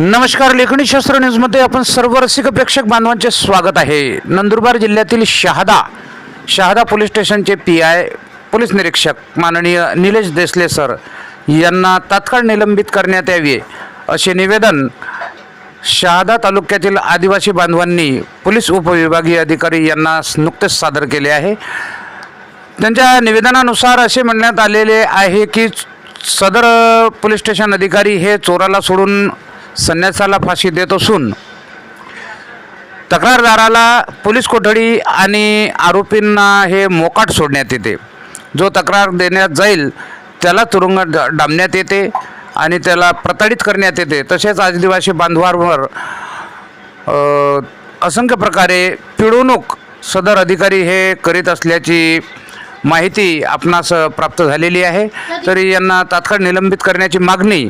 नमस्कार लेखणी शास्त्र न्यूजमध्ये आपण सर्व रसिक प्रेक्षक बांधवांचे स्वागत आहे. नंदुरबार जिल्ह्यातील शहादा शहादा पोलीस स्टेशनचे पी आय पोलीस निरीक्षक माननीय निलेश देसले सर यांना तात्काळ निलंबित करण्यात यावे असे निवेदन शहादा तालुक्यातील आदिवासी बांधवांनी पोलीस उपविभागीय अधिकारी यांना नुकतेच सादर केले आहे. त्यांच्या निवेदनानुसार असे म्हणण्यात आलेले आहे की सदर पोलीस स्टेशन अधिकारी हे चोराला सोडून संन्यासाला फाशी देत असून तक्रारदाराला पोलीस कोठडी आणि आरोपींना हे मोकाट सोडण्यात येते. जो तक्रार देण्यात जाईल त्याला तुरुंग ड- डांबण्यात येते आणि त्याला प्रताडित करण्यात येते. तसेच आदिवासी बांधवांवर असंख्य प्रकारे पिळवणूक सदर अधिकारी हे करीत असल्याची माहिती आपणास प्राप्त झालेली आहे. तरी यांना तात्काळ निलंबित करण्याची मागणी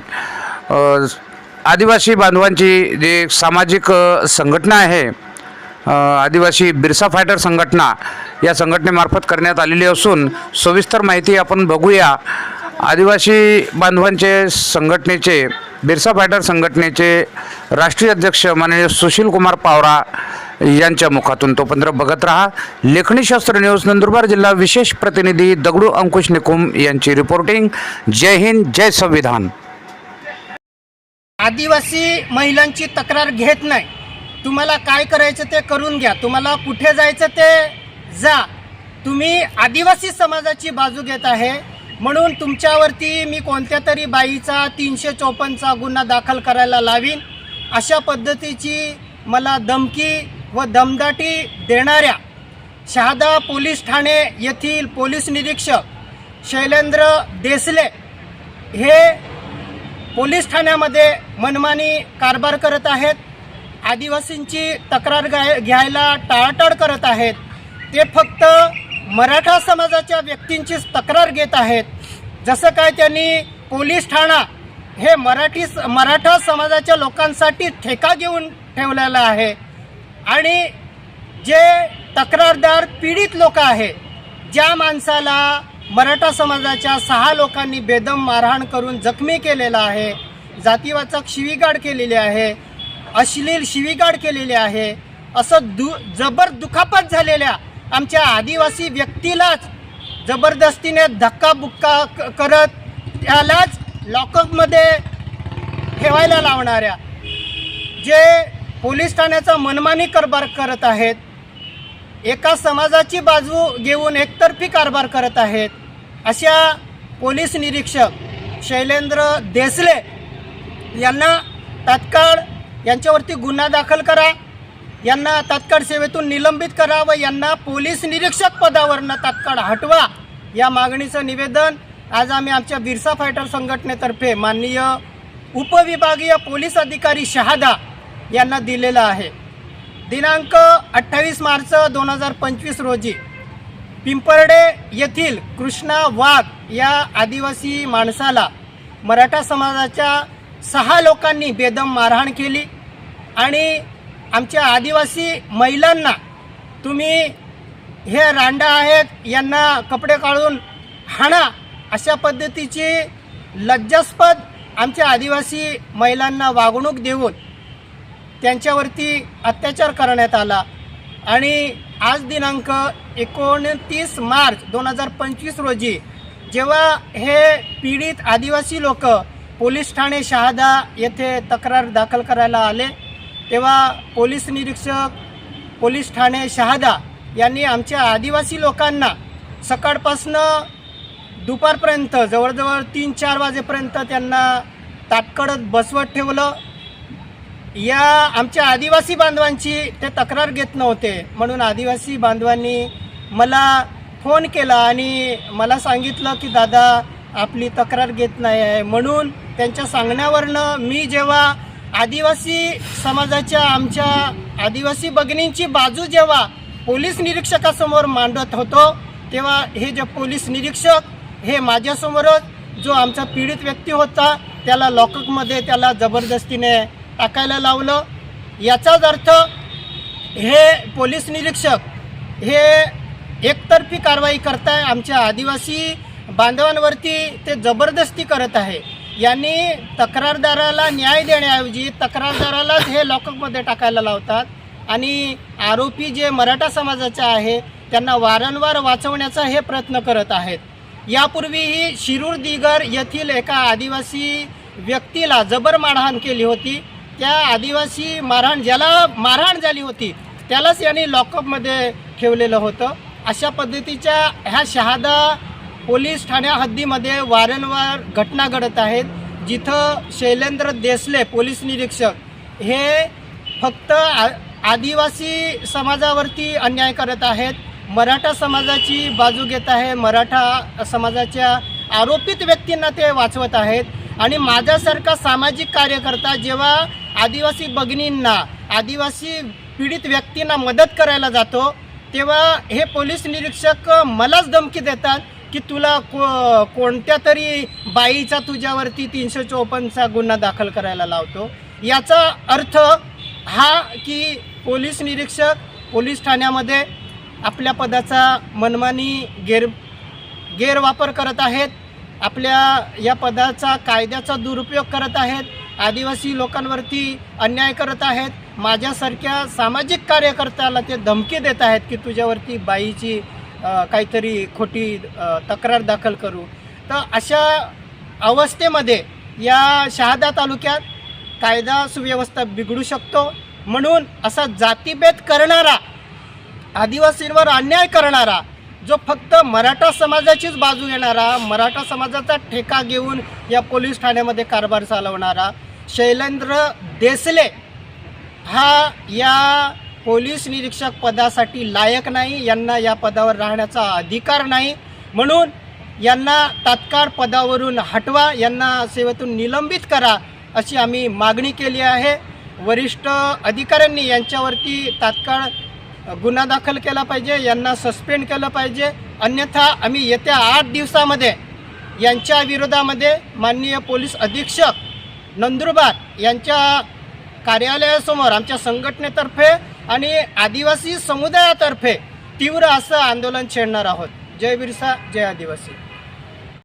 आदिवासी बांधवांची जे सामाजिक संघटना आहे आदिवासी बिरसा फायटर संघटना या संघटनेमार्फत करण्यात आलेली असून सविस्तर माहिती आपण बघूया. आदिवासी बांधवांचे संघटनेचे बिरसा फायटर संघटनेचे राष्ट्रीय अध्यक्ष माननीय सुशील कुमार पावरा यांच्या मुखातून तोपर्यंत बघत रहा. लेखणीशास्त्र न्यूज नंदुरबार जिल्हा विशेष प्रतिनिधी दगडू अंकुश निकुम यांची रिपोर्टिंग जय हिंद जय संविधान. आदिवासी महिलांची तक्रार घेत नाही. तुम्हाला काय करायचं ते करून घ्या. तुम्हाला कुठे जायचं ते जा. तुम्ही आदिवासी समाजाची बाजू घेत आहे. म्हणून तुमच्यावरती मी कोणत्या तरी बाईचा तीनशे चोपन्नचा गुन्हा दाखल करायला लावीन. अशा पद्धतीची मला धमकी व दमदाटी देणाऱ्या शहादा पोलीस ठाणे येथील पोलीस निरीक्षक शैलेंद्र देसले हे पोलीस ठाण्यामध्ये मनमानी कारभार करत आहेत. आदिवासींची तक्रार गाय घ्यायला टाळाटाळ करत आहेत. ते फक्त मराठा समाजाच्या व्यक्तींचीच तक्रार घेत आहेत. जसं काय त्यांनी पोलीस ठाणा हे मराठी मराठा समाजाच्या लोकांसाठी ठेका घेऊन ठेवलेला आहे. आणि जे तक्रारदार पीडित लोक आहे ज्या माणसाला मराठा समाजाच्या सहा लोकांनी बेदम मारहाण करून जखमी केलेला आहे. जातीवाचक शिवीगाड केलेली आहे. अश्लील शिवीगाड केलेली आहे. असं दु जबर दुखापत झालेल्या आमच्या आदिवासी व्यक्तीलाच जबरदस्तीने धक्काबुक्का क- करत त्यालाच लॉकअपमध्ये ठेवायला लावणाऱ्या जे पोलीस ठाण्याचा मनमानी कारभार करत आहेत एका समाजाची बाजू घेऊन एकतर्फी कारभार करत आहेत अशा पोलीस निरीक्षक शैलेंद्र देसले यांना तात्काळ यांच्यावरती गुन्हा दाखल करा. यांना तात्काळ सेवेतून निलंबित करा व यांना पोलीस निरीक्षक पदावरनं तात्काळ हटवा या मागणीचं निवेदन आज आम्ही आमच्या बिरसा फायटर संघटनेतर्फे माननीय उपविभागीय पोलीस अधिकारी शहादा यांना दिलेलं आहे. दिनांक अठ्ठावीस मार्च दोन हजार पंचवीस रोजी पिंपर्डे येथील कृष्णा वाघ या आदिवासी माणसाला मराठा समाजाच्या सहा लोकांनी बेदम मारहाण केली आणि आमच्या आदिवासी महिलांना तुम्ही हे रांडा आहेत यांना कपडे काढून हाणा अशा पद्धतीची लज्जास्पद आमच्या आदिवासी महिलांना वागणूक देऊन त्यांच्यावरती अत्याचार करण्यात आला. आणि आज दिनांक एकोणतीस मार्च दोन हजार पंचवीस रोजी जेव्हा हे पीडित आदिवासी लोक पोलीस ठाणे शहादा येथे तक्रार दाखल करायला आले तेव्हा पोलीस निरीक्षक पोलीस ठाणे शहादा यांनी आमच्या आदिवासी लोकांना सकाळपासनं दुपारपर्यंत जवळजवळ तीन चार वाजेपर्यंत त्यांना ताटकडत बसवत ठेवलं. या आमच्या आदिवासी बांधवांची ते तक्रार घेत नव्हते. म्हणून आदिवासी बांधवांनी मला फोन केला आणि मला सांगितलं की दादा आपली तक्रार घेत नाही आहे. म्हणून त्यांच्या सांगण्यावरनं मी जेव्हा आदिवासी समाजाच्या आमच्या आदिवासी भगिनींची बाजू जेव्हा पोलीस निरीक्षकासमोर मांडत होतो तेव्हा हे जे पोलीस निरीक्षक हे माझ्यासमोरच जो आमचा पीडित व्यक्ती होता त्याला लॉकअपमध्ये त्याला जबरदस्तीने टाकायला लावलं. याचाच अर्थ हे पोलीस निरीक्षक हे एकतर्फी कारवाई करताय. आमच्या आदिवासी बांधवांवरती ते जबरदस्ती करत आहे. यांनी तक्रारदाराला न्याय देण्याऐवजी तक्रारदारालाच हे लॉकअपमध्ये टाकायला लावतात. आणि आरोपी जे मराठा समाजाचे आहे त्यांना वारंवार वाचवण्याचा हे प्रयत्न करत आहेत. यापूर्वीही शिरूर दिगर येथील एका आदिवासी व्यक्तीला जबर मारहाण केली होती. त्या आदिवासी मारहाण ज्याला मारहाण झाली होती त्यालाच यांनी लॉकअपमध्ये ठेवलेलं होतं. अशा पद्धतीच्या ह्या शहादा पोलीस ठाण्या हद्दीमध्ये वारंवार घटना घडत आहेत जिथं शैलेंद्र देसले पोलीस निरीक्षक हे फक्त आ आदिवासी समाजावरती अन्याय करत आहेत मराठा समाजाची बाजू घेत आहे मराठा समाजाच्या आरोपित व्यक्तींना ते वाचवत आहेत. आणि माझ्यासारखा सामाजिक कार्यकर्ता जेव्हा आदिवासी भगिनींना आदिवासी पीडित व्यक्तींना मदत करायला जातो तेव्हा हे पोलीस निरीक्षक मलाच धमकी देतात की तुला को कोणत्या तरी बाईचा तुझ्यावरती तीनशे चोपन्नचा गुन्हा दाखल करायला लावतो. याचा अर्थ हा की पोलीस निरीक्षक पोलीस ठाण्यामध्ये आपल्या पदाचा मनमानी गैर गैरवापर करत आहेत आपल्या या पदाचा कायद्याचा दुरुपयोग करत आहेत आदिवासी लोकांवरती अन्याय करत आहेत. माझ्यासारख्या सामाजिक कार्यकर्त्याला ते धमकी देत आहेत की तुझ्यावरती बाईची काहीतरी खोटी तक्रार दाखल करू. तर अशा अवस्थेमध्ये या शहादा तालुक्यात कायदा सुव्यवस्था बिघडू शकतो. म्हणून असा जातीभेद करणारा आदिवासींवर अन्याय करणारा जो फक्त मराठा समाजाचीच बाजू घेणारा मराठा समाजाचा ठेका घेऊन या पोलीस ठाण्यामध्ये कारभार चालवणारा शैलेंद्र देसले हा या पोलीस निरीक्षक पदासाठी लायक नाही यांना या पदावर राहण्याचा अधिकार नाही. म्हणून यांना तात्काळ पदावरून हटवा यांना सेवेतून निलंबित करा अशी आम्ही मागणी केली आहे. वरिष्ठ अधिकाऱ्यांनी यांच्यावरती तात्काळ गुन्हा दाखल केला पाहिजे यांना सस्पेंड केलं पाहिजे. अन्यथा आम्ही येत्या आठ दिवसामध्ये यांच्या विरोधामध्ये माननीय पोलीस अधीक्षक नंदुरबार यांच्या कार्यालयासमोर आमच्या संघटनेतर्फे आणि आदिवासी समुदायातर्फे तीव्र असं आंदोलन छेडणार आहोत. जय बिरसा जय आदिवासी.